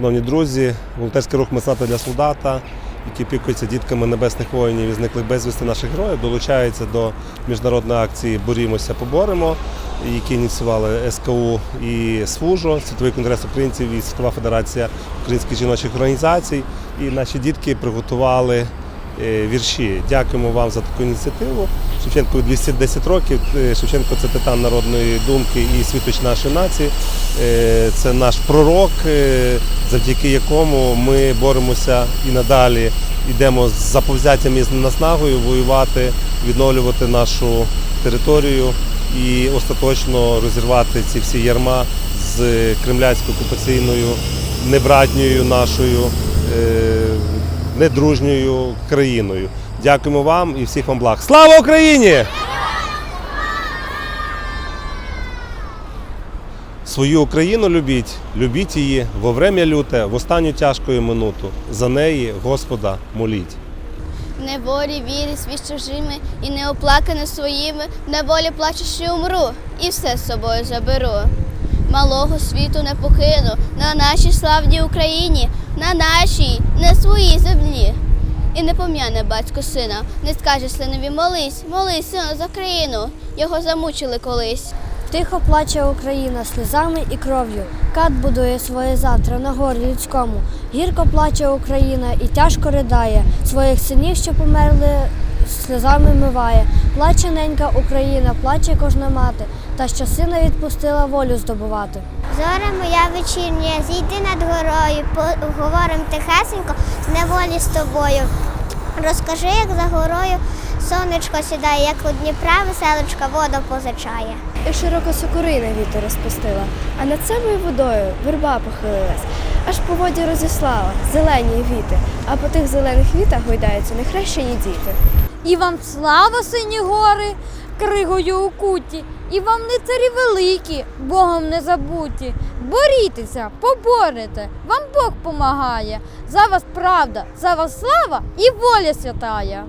Шановні друзі, волонтерський рух Мецната для солдата, який опікується дітками небесних воїнів і зниклих безвісти наших героїв, долучається до міжнародної акції Борімося, поборемо, які ініціювали СКУ і СВУЖО, Світовий конгрес українців і Світова федерація українських жіночих організацій. І наші дітки приготували вірші. Дякуємо вам за таку ініціативу. Шевченку 210 років. Е, Шевченко це титан народної думки і світоч нашої нації. Е, Це наш пророк, е, завдяки якому ми боремося і надалі йдемо з заповзяттям і з наснагою воювати, відновлювати нашу територію і остаточно розірвати ці всі ярма з кремлянською окупаційною небратньою нашою е, недружньою країною. Дякуємо вам і всіх вам благ. Слава Україні! Свою Україну любіть, любіть її во врем'я люте, в останню тяжку минуту. За неї Господа моліть. Неволі вірі світ чужими і не оплакане своїми, в неволі плачеш і умру, і все з собою заберу. Малого світу не покину на нашій славній Україні, на нашій, не своїй землі. І не пом'яне батько сина, не скаже синові молись, молись, сину, за країну. Його замучили колись. Тихо плаче Україна сльозами і кров'ю. Кат будує своє завтра на горі людському. Гірко плаче Україна і тяжко ридає. Своїх синів, що померли, сльозами миває. Плаче ненька Україна, плаче кожна мати, та що сина відпустила волю здобувати. Зоре моя вечірня, зійди над горою, поговорим тихесенько з неволі з тобою. Розкажи, як за горою сонечко сідає, як у Дніпра веселочка воду позичає. І широко сокорина вітер розпустила, а над самою водою верба похилилась, аж по воді розіслала зелені віти, а по тих зелених вітах гойдаються нехрещені діти. І вам слава, сині гори, кригою укуті, і вам не царі великі, Богом не забуті. Борітеся, поборете, вам Бог помагає. За вас правда, за вас слава і воля святая.